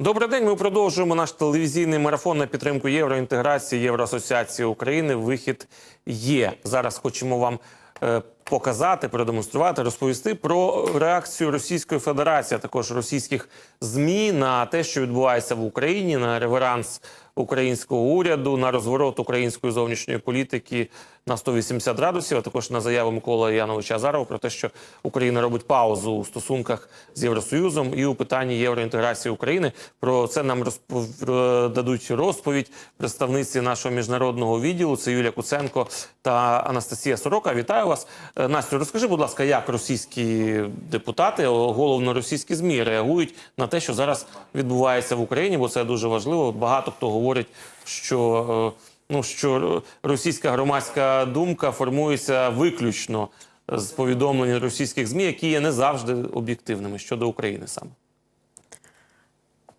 Добрий день. Ми продовжуємо наш телевізійний марафон на підтримку євроінтеграції Євроасоціації України. Вихід є. Зараз хочемо вам е, показати, продемонструвати, розповісти про реакцію Російської Федерації, а також російських змі на те, що відбувається в Україні, на реверанс українського уряду, на розворот української зовнішньої політики на 180 градусів, а також на заяву Миколи Яновича Азарова про те, що Україна робить паузу у стосунках з Євросоюзом і у питанні євроінтеграції України. Про це нам розпов... дадуть розповідь представниці нашого міжнародного відділу. Це Юлія Куценко та Анастасія Сорока. Вітаю вас, Настю. Розкажи, будь ласка, як російські депутати, головно російські змі реагують на те, що зараз відбувається в Україні, бо це дуже важливо. Багато хто говорить, що е, ну що російська громадська думка формується виключно з повідомлень російських змі, які є не завжди об'єктивними щодо України саме.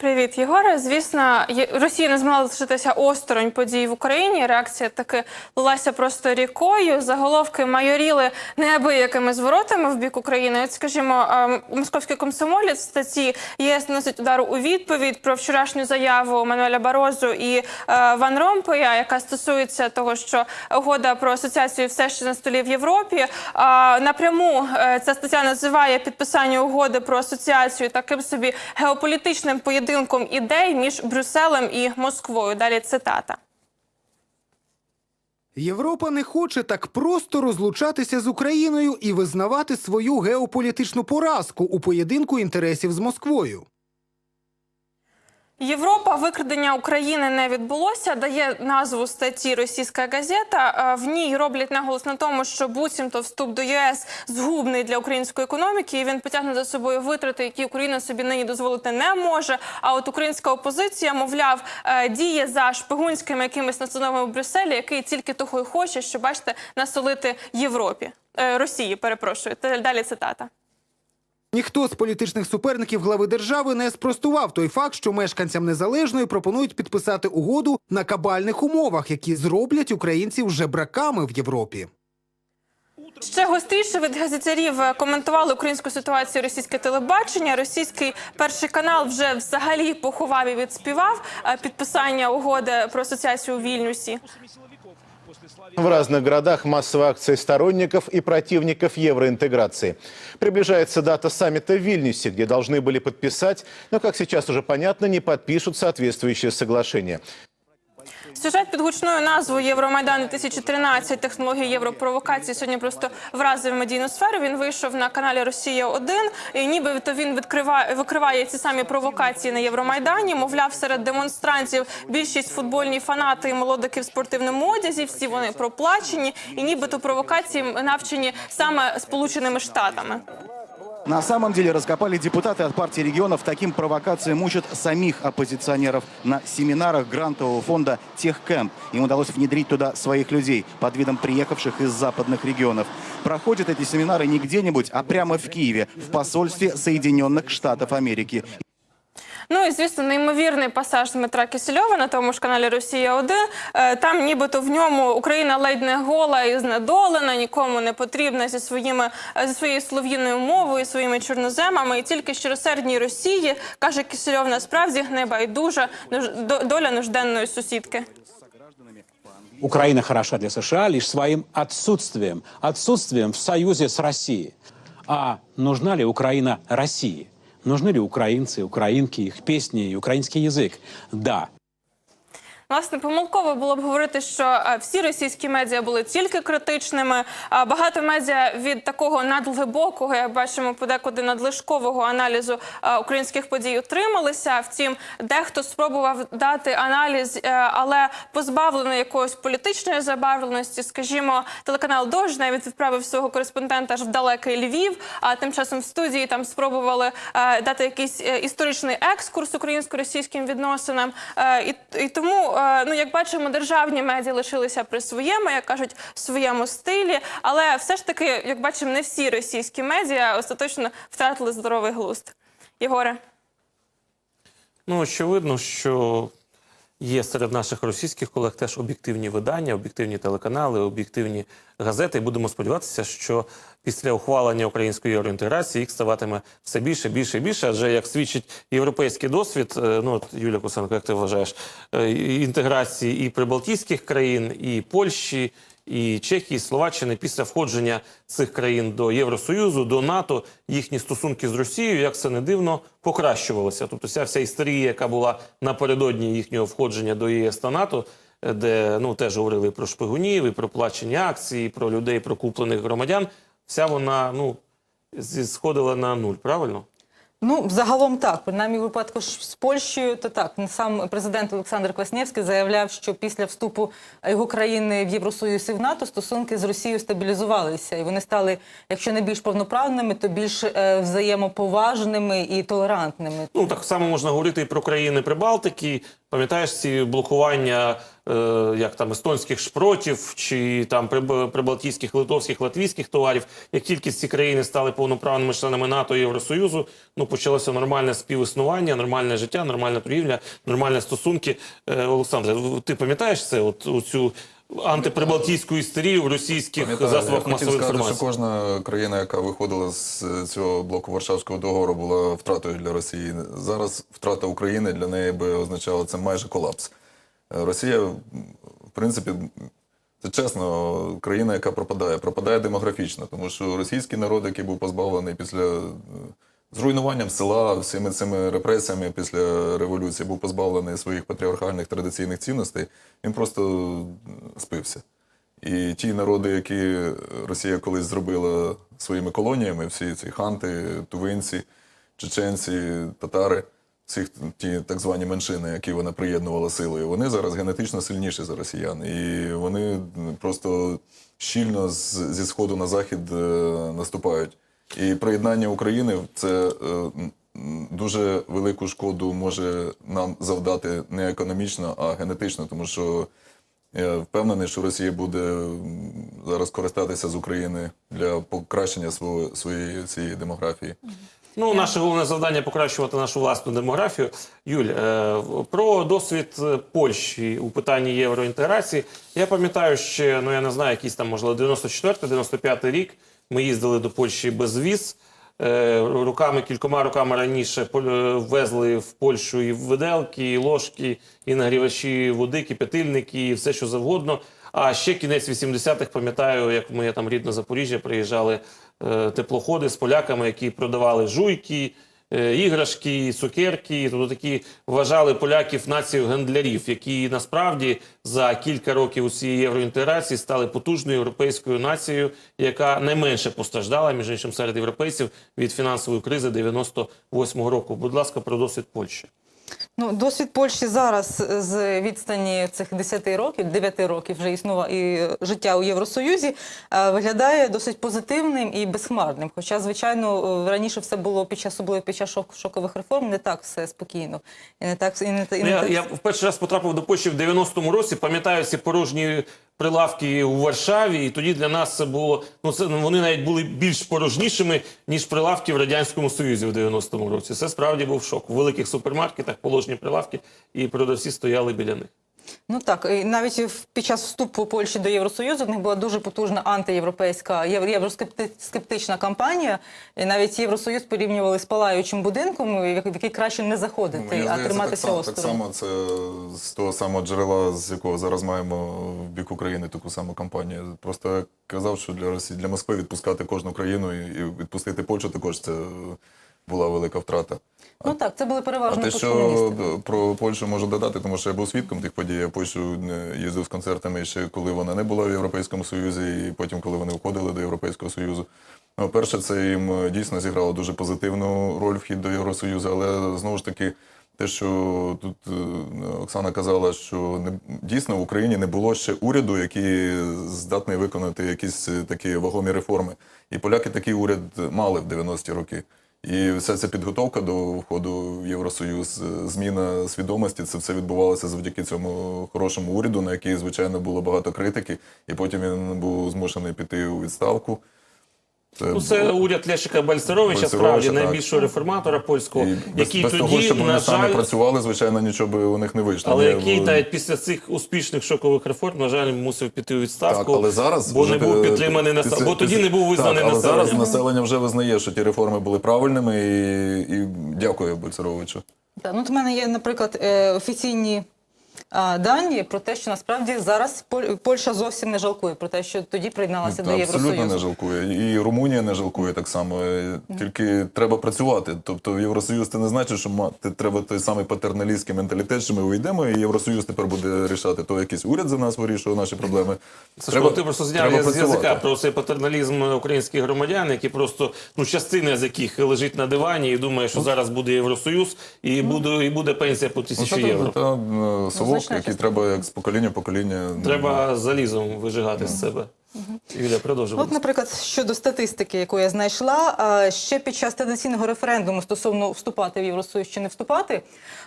Привіт, Єгоре. Звісно, Росія не змогла залишитися осторонь подій в Україні. Реакція таки лилася просто рікою. Заголовки майоріли неабиякими зворотами в бік України. От, скажімо, московський комсомолець в статті ЄС носить удар у відповідь про вчорашню заяву Мануеля Барозу і е, Ван Ромпея, яка стосується того, що угода про асоціацію все ще на столі в Європі. Напряму е, ця стаття називає підписання угоди про асоціацію таким собі геополітичним поєдинком ідей між Брюсселем і Москвою. Далі цитата. Європа не хоче так просто розлучатися з Україною і визнавати свою геополітичну поразку у поєдинку інтересів з Москвою. Європа викрадення України не відбулося. Дає назву статті Російська газета. Е, В ній роблять наголос на тому, що буцімто вступ до ЄС згубний для української економіки. і Він потягне за собою витрати, які Україна собі нині дозволити не може. А от українська опозиція, мовляв, е, діє за шпигунськими якимись настановами в Брюсселі, який тільки того й хоче, що бачите, насолити Європі Е, Росії. Перепрошую. Далі цитата. Ніхто з політичних суперників глави держави не спростував той факт, що мешканцям незалежної пропонують підписати угоду на кабальних умовах, які зроблять українців жебраками в Європі. Ще гостріше від газетярів е, коментували українську ситуацію російське телебачення. Російський перший канал вже взагалі поховав і відспівав е, підписання угоди про асоціацію у Вільнюсі. В разных городах массовые акции сторонников и противников евроинтеграции. Приближается дата саммита в Вильнюсе, где должны были подписать, но, как сейчас уже понятно, не подпишут соответствующее соглашение. Сюжет під гучною назвою Євромайдан 2013 технології європровокації сьогодні просто вразив медійну сферу. Він вийшов на каналі Росія 1 і нібито він відкриває викриває ці самі провокації на Євромайдані. Мовляв, серед демонстрантів більшість футбольні фанати і молодики в спортивному одязі. Всі вони проплачені, і нібито провокації навчені саме Сполученими Штатами. На самом деле раскопали депутаты от партии регионов. Таким провокациям учат самих оппозиционеров на семинарах грантового фонда «Техкэмп». Им удалось внедрить туда своих людей под видом приехавших из западных регионов. Проходят эти семинары не где-нибудь, а прямо в Киеве, в посольстве Соединенных Штатов Америки. Ну і звісно, неймовірний пасаж Дмитра Кисельова на тому ж каналі Росія 1 Е, Там, нібито в ньому Україна ледь не гола і знедолена, нікому не потрібна зі своїми е, зі своєю слов'їною мовою, своїми чорноземами. І тільки щиросердній Росії каже Кисельов, насправді небайдужа доля нужденної сусідки. Украина хороша для США лишь своим отсутствием, отсутствием в союзе с Россией. А нужна ли Украина России? Нужны ли украинцы, украинки, их песни и украинский язык? Да. Власне, помилково було б говорити, що е, всі російські медіа були тільки критичними. Багато медіа від такого надглибокого, як бачимо, подекуди надлишкового аналізу е, українських подій утрималися. Втім, дехто спробував дати аналіз, е, але позбавлений якоїсь політичної забарвленості. Скажімо, телеканал Дож навіть відправив свого кореспондента аж в далекий Львів. А тим часом в студії там спробували дати якийсь історичний екскурс українсько-російським відносинам. І, тому, ну як бачимо, державні медіа лишилися при своєму, як кажуть, своєму стилі. Але все ж таки, як бачимо, не всі російські медіа остаточно втратили здоровий глузд. Єгоре. Ну, очевидно, що є серед наших російських колег теж об'єктивні видання, об'єктивні телеканали, об'єктивні газети. І будемо сподіватися, що після ухвалення української євроінтеграції їх ставатиме все більше, більше і більше. Адже як свідчить європейський досвід, е, ну от Юлія Кусенко, як ти вважаєш, е, інтеграції і прибалтійських країн, і Польщі. І Чехії, і Словаччини після входження цих країн до Євросоюзу, до НАТО, їхні стосунки з Росією, як це не дивно, покращувалися. Тобто, вся вся істерія, яка була напередодні їхнього входження до ЄС та НАТО, е, де ну теж говорили про шпигунів, і про плачені акції, про людей, про куплених громадян. Вся вона ну сходила на нуль, правильно? Ну, загалом так. Принаймні, в випадку з Польщею, то так. Сам президент Олександр Квасневський заявляв, що після вступу його країни в Євросоюз і в НАТО стосунки з Росією стабілізувалися. І вони стали, якщо не більш повноправними, то більш е, взаємоповажними і толерантними. Ну так само можна говорити і про країни Прибалтики. Пам'ятаєш ці блокування як там естонських шпротів чи там приб- прибалтійських, литовських, латвійських товарів. Як тільки ці країни стали повноправними членами НАТО і Євросоюзу, ну почалося нормальне співіснування, нормальне життя, нормальна торгівля, нормальні стосунки. Е, Олександре, ти пам'ятаєш це? От цю антиприбалтійську істерію в російських Пам'ятаю, засобах я масової сказати, інформації? що кожна країна, яка виходила з е, цього блоку Варшавського договору, була втратою для Росії. Зараз втрата України для неї би означала це майже колапс. Росія, в принципі, це чесно, країна, яка пропадає, пропадає демографічно, тому що російський народ, який був позбавлений після е, зруйнуванням села, всіми цими репресіями після революції, був позбавлений своїх патріархальних традиційних цінностей, він просто спився. І ті народи, які Росія колись зробила своїми колоніями, всі ці ханти, тувинці, чеченці, татари, всіх ті так звані меншини, які вона приєднувала силою, вони зараз генетично сильніші за росіян. І вони просто щільно з, зі сходу на захід е, наступають. І приєднання України це е, дуже велику шкоду може нам завдати не економічно, а генетично, тому що я впевнений, що Росія буде зараз користатися з України для покращення своєї цієї демографії. Ну, наше головне завдання покращувати нашу власну демографію. Юль, е, про досвід е, Польщі у питанні євроінтеграції. Я пам'ятаю ще, ну я не знаю, якийсь там, можливо, 94-95 рік. Ми їздили до Польщі без віз. Е, Руками, кількома роками раніше е, в Польщу і виделки, і ложки, і нагрівачі води, кипятильники, і все що завгодно. А ще кінець 80-х, пам'ятаю, як моє там рідне Запоріжжя приїжджали теплоходи з поляками, які продавали жуйки, е, іграшки, цукерки. Тобто такі вважали поляків нацією гендлярів, які насправді за кілька років у цій євроінтеграції стали потужною європейською нацією, яка найменше постраждала, між іншим, серед європейців від фінансової кризи 98-го року. Будь ласка, про досвід Польщі. Ну, досвід Польщі зараз з відстані цих 10 років, 9 років вже існува і життя у Євросоюзі, е, виглядає досить позитивним і безхмарним. Хоча, звичайно, е, раніше все було під час особливо під час шокових реформ не так все спокійно. І не так і не, і Ну, не я, так я в перший раз потрапив до Польщі в 90-му році. Пам'ятаю ці порожні прилавки у Варшаві, і тоді для нас це було ну це вони навіть були більш порожнішими ніж прилавки в радянському Союзі в 90-му році. Це справді був шок. У великих супермаркетах положені прилавки, і продавці стояли біля них. Ну так, і навіть під час вступу Польщі до Євросоюзу в них була дуже потужна антиєвропейська євроскептична кампанія. І навіть Євросоюз порівнювали з палаючим будинком, в який краще не заходити, Мені а здається, так триматися само, так само це з того самого джерела, з якого зараз маємо в бік України таку саму кампанію. Просто я казав, що для Росії, для Москви відпускати кожну країну і відпустити Польщу також це була велика втрата. Ну так, це були А переважно те, що про Польщу можу додати, тому що я був свідком тих подій. Я Польщу е, їздив з концертами ще коли вона не була в Європейському Союзі, і потім, коли вони входили до Європейського Союзу. Ну, перше, це їм е, дійсно зіграло дуже позитивну роль вхід до Євросоюзу, але знову ж таки, те, що тут е, Оксана казала, що не дійсно в Україні не було ще уряду, який здатний виконати якісь е, такі вагомі реформи. І поляки такий уряд мали в 90-ті роки. І вся ця підготовка до входу в Євросоюз, е, зміна свідомості, це все відбувалося завдяки цьому хорошому уряду, на який, звичайно, було багато критики, і потім він був змушений піти у відставку. Ну, це уряд Лешика Бальцеровича, справді так. найбільшого реформатора польського, І який без тоді, того, щоб вони на самі працювали, звичайно, нічого би у них не вийшло. але Ні, який в- навіть після цих успішних шокових реформ, на жаль, мусив піти у відставку, Так, але зараз бо вже не був підтриманий після- населення, бо тоді після- не був визнаний так, але населенням. зараз населення вже визнає, що ті реформи були правильними, і, і дякую Бальцеровичу. Так, ну, от у мене є, наприклад, е, офіційні дані про те, що насправді зараз Поль- Польща зовсім не жалкує про те, що тоді приєдналася до Та Абсолютно не жалкує. І Румунія не жалкує так само. Е, Тільки треба працювати. Тобто Євросоюз це не значить, що мати треба той самий патерналістський менталітет, що ми уйдемо, і Євросоюз тепер буде рішати. То якийсь уряд за нас вирішує наші проблеми. Сашко, ти просто зняв з язика про цей патерналізм українських громадян, які просто ну частина з яких лежить на дивані і думає, що зараз буде Євросоюз і буде і буде пенсія по Ну, тисячі це євро. Совок, який треба як з покоління в покоління. Треба залізом вижигати з себе. Юля, продовжуй. От, наприклад, щодо статистики, яку я знайшла, ще під час традиційного референдуму стосовно вступати в Євросоюз чи не вступати,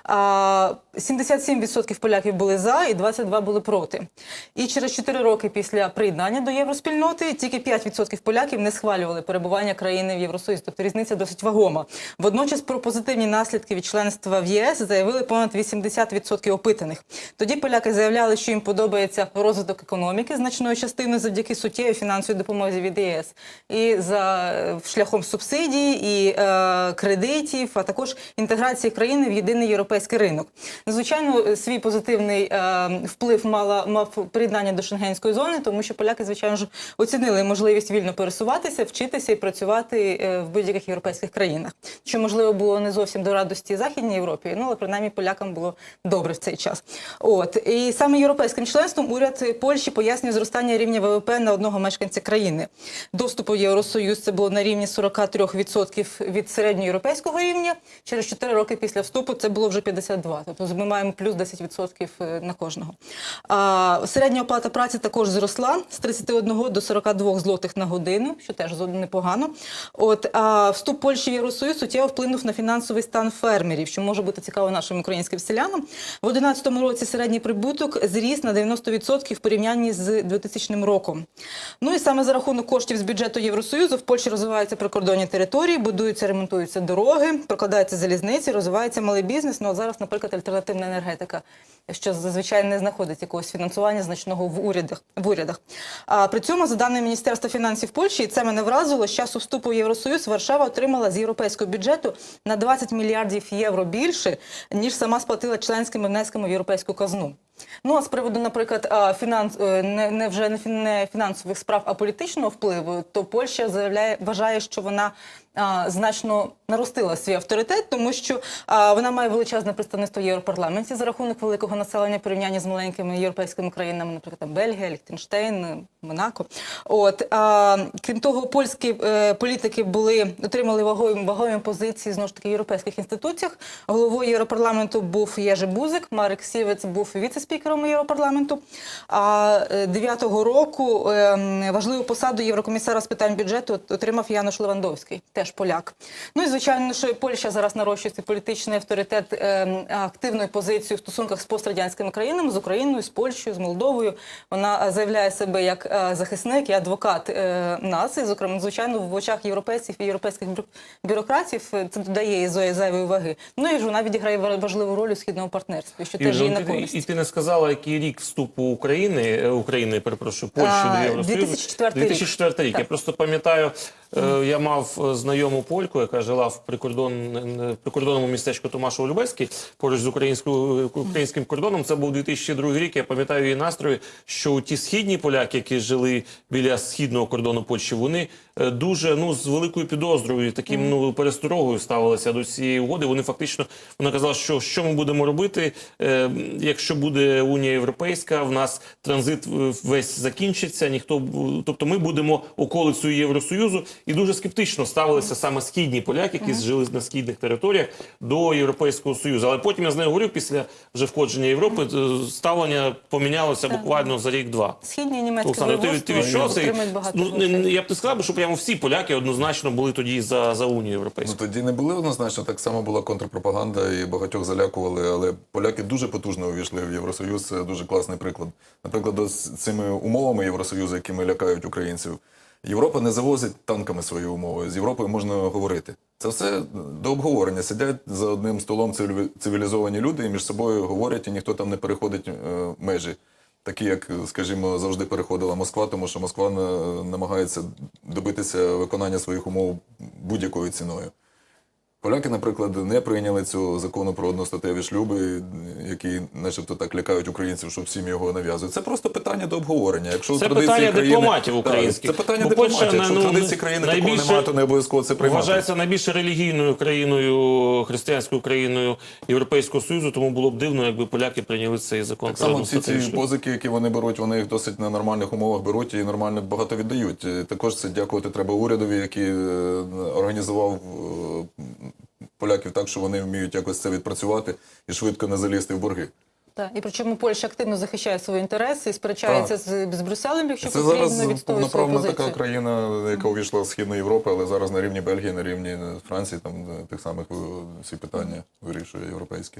а, 77% поляків були за і 22% були проти. І через 4 роки після приєднання до євроспільноти тільки 5% поляків не схвалювали перебування країни в Євросоюзі. Тобто різниця досить вагома. Водночас про позитивні наслідки від членства в єС заявили понад 80% опитаних. Тоді поляки заявляли, що їм подобається розвиток економіки значною частиною завдяки суттєвій фінансовій допомозі від ЄС і за е, шляхом субсидій і е, кредитів, а також інтеграції країни в єдиний європейський ринок. Звичайно, е, свій позитивний е, вплив мала мав приєднання до шенгенської зони, тому що поляки, звичайно ж, оцінили можливість вільно пересуватися, вчитися і працювати е, в будь-яких європейських країнах. Що можливо було не зовсім до радості Західній Європі, ну але принаймні полякам було добре в цей час. От і саме європейським членством уряд Польщі пояснює зростання рівня ВВП на одного мешканця країни. Доступу в Євросоюз це було на рівні 43% від середньоєвропейського рівня. Через 4 роки після вступу це було вже 52%. Тобто ми маємо плюс 10% на кожного. А, середня оплата праці також зросла з 31 до 42 злотих на годину, що теж непогано. От а вступ Польщі в Євросоюз суттєво вплинув на фінансовий стан фермерів, що може бути цікаво нашим українським селянам. В 2011 році середній прибуток зріс на 90% в порівнянні з 2000 роком. Ну і саме за рахунок коштів з бюджету Євросоюзу в Польщі розвиваються прикордонні території, будуються, ремонтуються дороги, прокладаються залізниці, розвивається малий бізнес. Ну а зараз, наприклад, альтернативна енергетика, що зазвичай не знаходить якогось фінансування значного в урядах. В урядах. А при цьому, за даними Міністерства фінансів Польщі, і це мене вразило, з часу вступу в Євросоюз Варшава отримала з європейського бюджету на 20 мільярдів євро більше, ніж сама сплатила членськими внесками в європейську казну. Ну а з приводу, наприклад, фінанс е, не, не вже не фін- не фінансових справ, а політичного впливу, то Польща заявляє, вважає, що вона а, значно наростила свій авторитет, тому що а, вона має величезне представництво в Європарламенті за рахунок великого населення в порівнянні з маленькими європейськими країнами, наприклад, там Бельгія, Ліхтенштейн, е, Монако. От а, крім того, польські е, політики були отримали вагові вагові позиції знову ж таки в європейських інституціях. Головою Європарламенту був Єжи Бузик, Марек Сівець був віце-спікером Європарламенту. А е, 9-го року е, важливу посаду єврокомісара з питань бюджету отримав Януш Левандовський, теж поляк. Ну і звичайно, що і Польща зараз нарощує свій політичний авторитет е, активною позицією в стосунках з пострадянськими країнами, з Україною, з Польщею, з Молдовою. Вона е, заявляє себе як е, захисник і адвокат е, нас. І, зокрема, звичайно, в очах європейців і європейських бю- бюрократів е, це додає зої- зайвої ваги. Ну і ж вона відіграє ва- важливу роль у східному партнерстві, що теж Юля, їй ну, на користь. і ти не сказала, який рік вступу України, е, України, перепрошую, Польщі до Євросоюзу. 2004 рік. 2004 рік. Я просто пам'ятаю, е, я мав е, знайому польку, яка жила в прикордон, в прикордонному містечку Томашово Любецький, поруч з українською українським кордоном. Це був 2002 рік. Я пам'ятаю її настрої, що ті східні поляки, які жили біля східного кордону Польщі, вони дуже ну з великою підозрою, і таким ну пересторогою ставилися до цієї угоди. Вони фактично вона казала, що що ми будемо робити, е, якщо буде Унія Європейська, в нас транзит е, весь закінчиться. Ніхто тобто ми будемо околицею Євросоюзу, і дуже скептично ставилися саме східні поляки, які жили на східних територіях до Європейського союзу. Але потім я з нею говорив після вже входження Європи. е, Ставлення помінялося буквально за рік-два. Східні німецькі Олександр, ти, ти від чого це? Ну, я б не сказав, би, що прямо всі поляки однозначно були тоді за, за Унію Ну Європейську. тоді не були однозначно, так само була контрпропаганда і багатьох залякували, але поляки дуже потужно увійшли в Євросоюз. Це дуже класний приклад. Наприклад, з цими умовами Євросоюзу, якими лякають українців. Європа не завозить танками свої умови. З Європою можна говорити. Це все до обговорення. Сидять за одним столом цивілі- цивілізовані люди і між собою говорять, і ніхто там не переходить е, межі. Такі, як, скажімо, завжди переходила Москва, тому що Москва на- намагається добитися виконання своїх умов будь-якою ціною. Поляки, наприклад, не прийняли цього закону про одностатеві шлюби, які, начебто, так лякають українців, що всім його нав'язують. Це просто питання до обговорення. Якщо Це традиції питання країни... дипломатів Так, українських. Це питання Бо дипломатів. Польща, Якщо ну, традиції країни такого немає, то не обов'язково це приймати. Вважається найбільш релігійною країною, християнською країною Європейського Союзу, тому було б дивно, якби поляки прийняли цей закон. Так само всі ці шлюби. позики, які вони беруть, вони їх досить на нормальних умовах беруть і нормально багато віддають. Е, Також це дякувати треба урядові, який е, організував е, поляків так, що вони вміють якось це відпрацювати і швидко не залізти в борги. Так, і причому Польща активно захищає свої інтереси і сперечається з, з Брюсселем, якщо Це потрібно зараз повноправна така країна, яка увійшла в Східну Європу, але зараз на рівні Бельгії, на рівні Франції, там е, тих самих е, всі питання вирішує європейські.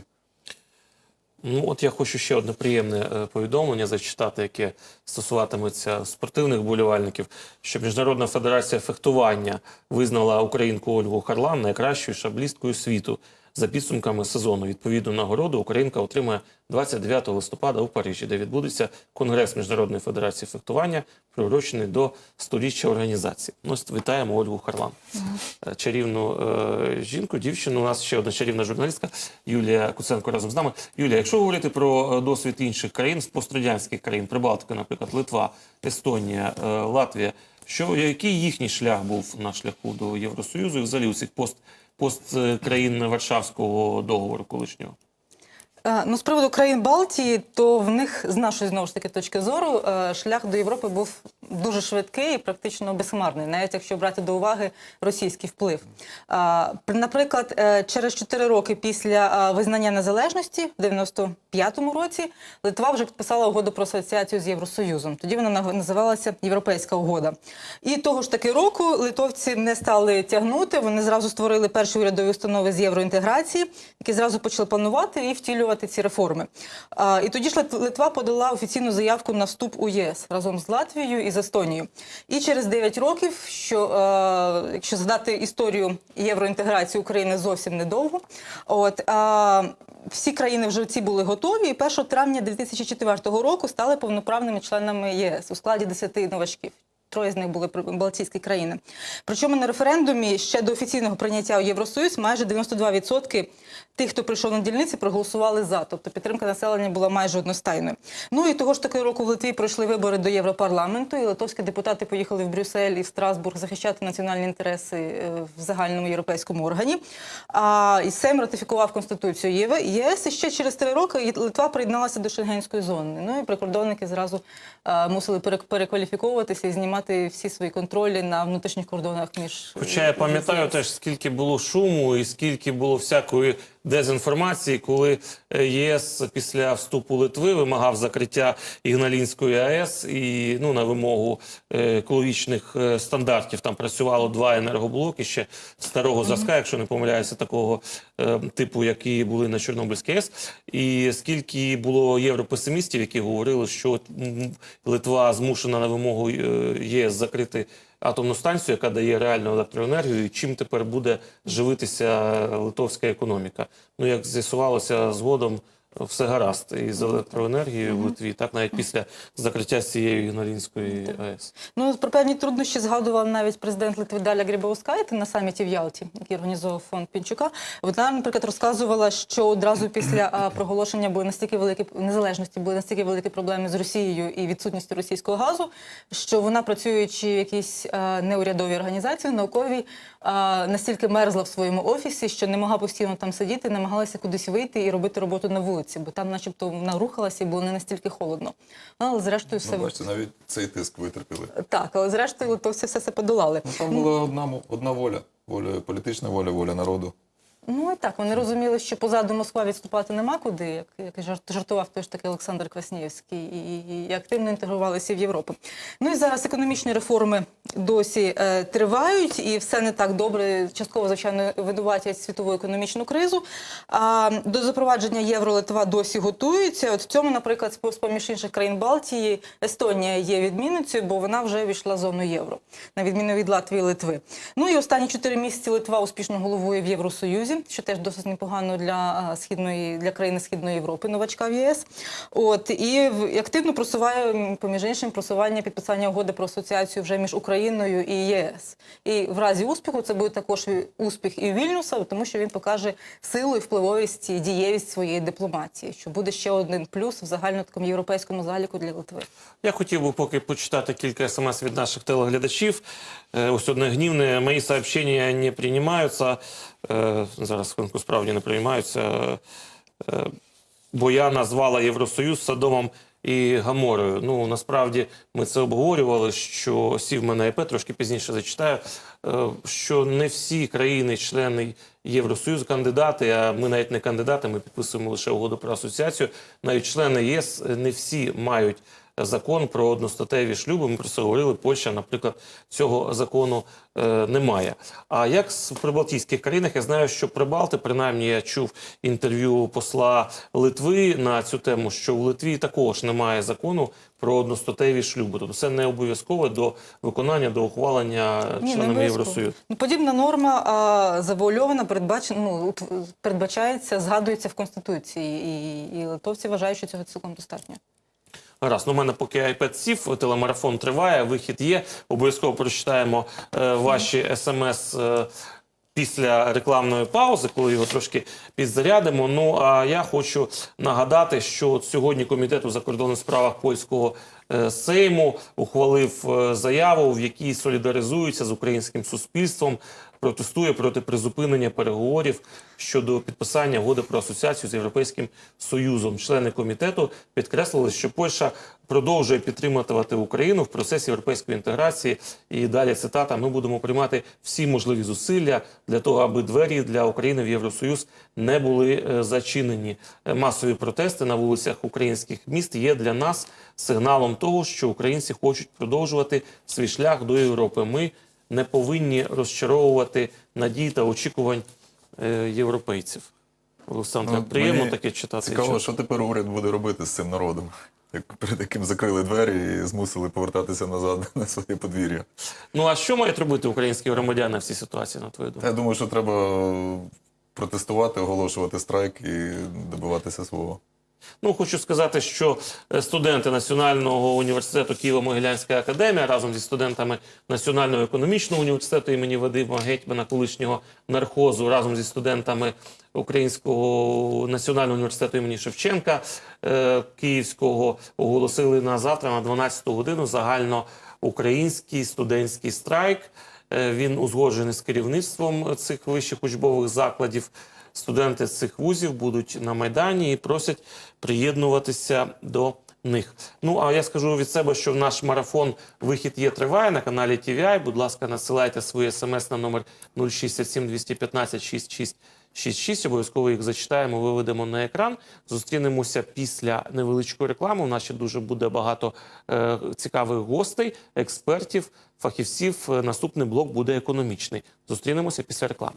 Ну, от я хочу ще одне приємне е, повідомлення зачитати, яке стосуватиметься спортивних болівальників, що Міжнародна федерація фехтування визнала українку Ольгу Харлан найкращою шаблісткою світу. За підсумками сезону відповідну нагороду Українка отримає 29 листопада у Парижі, де відбудеться Конгрес Міжнародної федерації фехтування, приурочений до сторіччя організації. Ну, вітаємо Ольгу Харлан, Е, чарівну е, жінку, дівчину. У нас ще одна чарівна журналістка Юлія Куценко разом з нами. Юлія, якщо говорити про е, досвід інших країн, з пострадянських країн, Прибалтика, наприклад, Литва, Естонія, е, Латвія, що який їхній шлях був на шляху до Євросоюзу і взагалі у цих пост, пост е, країн Варшавського договору колишнього? Е, Ну, з приводу країн Балтії, то в них, з нашої знову ж таки точки зору, е, шлях до Європи був дуже швидкий і практично безхмарний, навіть якщо брати до уваги російський вплив. Е, Наприклад, через 4 роки після визнання незалежності, в 95-му році, Литва вже підписала угоду про асоціацію з Євросоюзом. Тоді вона називалася Європейська угода. І того ж таки року литовці не стали тягнути. Вони зразу створили перші урядові установи з євроінтеграції, які зразу почали планувати і втілювати ці реформи. І тоді ж Лит- Литва подала офіційну заявку на вступ у єС разом з Латвією і з Естонією. І через 9 років, що е, якщо згадати історію євроінтеграції України зовсім недовго, от всі країни вже ці були готові, і 1 травня 2004 року стали повноправними членами ЄС у складі 10 новачків. Троє з них були Балтійські країни. Причому на референдумі ще до офіційного прийняття у Євросоюз майже 92% тих, хто прийшов на дільниці, проголосували за. Тобто підтримка населення була майже одностайною. Ну і того ж таки року в Литві пройшли вибори до Європарламенту, і литовські депутати поїхали в Брюссель і в Страсбург захищати національні інтереси е, в загальному європейському органі. А і Сейм ратифікував Конституцію ЄВ- ЄС. І ще через три роки Литва приєдналася до Шенгенської зони. Ну і прикордонники зразу е, мусили перек- перекваліфіковуватися і знімати всі свої контролі на внутрішніх кордонах між Хоча я пам'ятаю теж, скільки було шуму і скільки було всякої дезінформації, коли е, єС після вступу Литви вимагав закриття Ігналінської АЕС і ну на вимогу е, екологічних е, стандартів там працювало два енергоблоки ще старого зразка, якщо не помиляюся, такого е, типу, які були на Чорнобильській АЕС. І скільки було європесимістів, які говорили, що Литва змушена на вимогу єС закрити атомну станцію, яка дає реальну електроенергію, і чим тепер буде живитися литовська економіка. Ну, як з'ясувалося згодом, все гаразд. І з електроенергією в Литві, так навіть після закриття цієї Ігналінської АЕС. Ну, про певні труднощі згадував навіть президент Литви Даля Грибаускайте на саміті в Ялті, який організовував фонд Пінчука. Вона, наприклад, розказувала, що одразу після проголошення були настільки великі незалежності, були настільки великі проблеми з Росією і відсутністю російського газу, що вона, працюючи в якійсь неурядовій організації, науковій, настільки мерзла в своєму офісі, що не могла постійно там сидіти, намагалася кудись вийти і робити роботу на вулиці, бо там, начебто, вона рухалася і було не настільки холодно. Але зрештою все Ну, бачите, навіть цей тиск витерпіли. так, але зрештою то все це подолали. Ну, там була одна, одна воля. воля. Політична воля, воля народу. Ну і так, вони розуміли, що позаду Москва відступати нема куди, як, як жарт- жартував той ж таки Олександр Кваснєвський, і, і, активно інтегрувалися в Європу. Ну і зараз економічні реформи досі е, тривають, і все не так добре. Частково, звичайно, винуватять світову економічну кризу. А до запровадження євро Литва досі готується. От в цьому, наприклад, з поміж інших країн Балтії, Естонія є відмінницею, бо вона вже війшла в зону євро, на відміну від Латвії Литви. Ну і останні чотири місяці Литва успішно головує в Євросоюзі, що теж досить непогано для східної для країни Східної Європи, новачка в ЄС. От і активно просуває поміж іншим просування підписання угоди про асоціацію вже між Україною і єС. І в разі успіху це буде також успіх і Вільнюса, тому що він покаже силу і впливовість і дієвість своєї дипломатії, що буде ще один плюс в загально такому європейському заліку для Литви. Я хотів би поки почитати кілька смс від наших телеглядачів. Е, Ось одне гнівне. Мої сообщення не приймаються. Е, Зараз хвилинку справді не приймаються. Е, Бо я назвала Євросоюз Содомом і Гаморою. Ну насправді ми це обговорювали. Що сів мене ІП, трошки пізніше зачитаю. е, Що не всі країни-члени Євросоюзу кандидати, а ми навіть не кандидати, ми підписуємо лише угоду про асоціацію. Навіть члени ЄС не всі мають закон про одностатеві шлюби. Ми про це говорили. Польща, наприклад, цього закону е, немає. А як в прибалтійських країнах я знаю, що Прибалти, принаймні, я чув інтерв'ю посла Литви на цю тему, що в Литві також немає закону про одностатеві шлюби. Тобто це не обов'язково до виконання, до ухвалення Ні, членами. Євросоюзу. Ну, подібна норма а, завуальована, передбачена, ну, передбачається, згадується в Конституції. І, і литовці вважають, що цього цілком достатньо. Гаразд, ну, у мене поки iPad сів, телемарафон триває, вихід є. Обов'язково прочитаємо е, ваші смс е, після рекламної паузи, коли його трошки підзарядимо. Ну а я хочу нагадати, що сьогодні комітет у закордонних справах польського е, Сейму ухвалив е, заяву, в якій солідаризується з українським суспільством. Протестує проти призупинення переговорів щодо підписання угоди про асоціацію з Європейським Союзом. Члени комітету підкреслили, що Польща продовжує підтримувати Україну в процесі європейської інтеграції. І далі цитата: ми будемо приймати всі можливі зусилля для того, аби двері для України в Євросоюз не були е, зачинені. Масові протести на вулицях українських міст є для нас сигналом того, що українці хочуть продовжувати свій шлях до Європи. Ми не повинні розчаровувати надій та очікувань е, європейців. Олександре, Ну, приємно таке читати. Цікаво, Чого? що тепер уряд буде робити з цим народом, як перед яким закрили двері і змусили повертатися назад на своє подвір'я. Ну а що мають робити українські громадяни в цій ситуації, на твою думку? Я думаю, що треба протестувати, оголошувати страйк і добиватися свого. Ну, хочу сказати, що е, студенти Національного університету Києво-Могилянська академія разом зі студентами Національного економічного університету імені Вадима Гетьмана, колишнього нархозу, разом зі студентами Українського національного університету імені Шевченка е, Київського оголосили на завтра на 12 годину загальноукраїнський студентський страйк. Е, Він узгоджений з керівництвом цих вищих учбових закладів. Студенти з цих вузів будуть на майдані і просять приєднуватися до них. Ну а я скажу від себе, що наш марафон вихід є триває на каналі TVI. Будь ласка, насилайте свої смс на номер 067 215 6666. Обов'язково їх зачитаємо, виведемо на екран. Зустрінемося після невеличкої реклами. У нас ще дуже буде багато е, цікавих гостей, експертів, фахівців. Е, Наступний блок буде економічний. Зустрінемося після реклами.